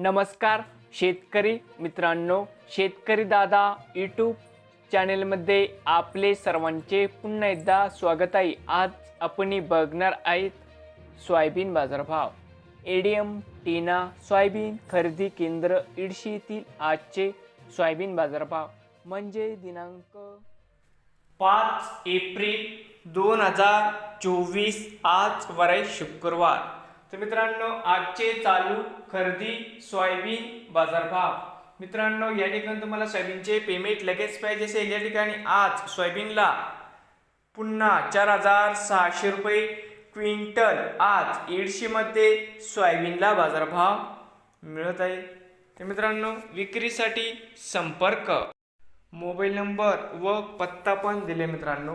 नमस्कार शेतकरी मित्रांनो शेतकरी दादा यूट्यूब चॅनेलमध्ये आपले सर्वांचे पुन्हा एकदा स्वागत आहे. आज आपण बघणार आहेत सोयाबीन बाजारभाव. एडीएम टीना सोयाबीन खरेदी केंद्र इडशी येथील आजचे सोयाबीन बाजारभाव. म्हणजे दिनांक पाच एप्रिल दोन हजार चोवीस आज वराय शुक्रवार. तर मित्रांनो आजचे चालू खरेदी सोयाबीन बाजारभाव. मित्रांनो या ठिकाणी तुम्हाला सोयाबीनचे पेमेंट लगेच पाहिजे असेल. या ठिकाणी आज सोयाबीनला पुन्हा चार हजार सहाशे रुपये क्विंटल आज एडशीमध्ये सोयाबीनला बाजारभाव मिळत आहे. तर मित्रांनो विक्रीसाठी संपर्क. मोबाईल नंबर व पत्ता पण दिले मित्रांनो.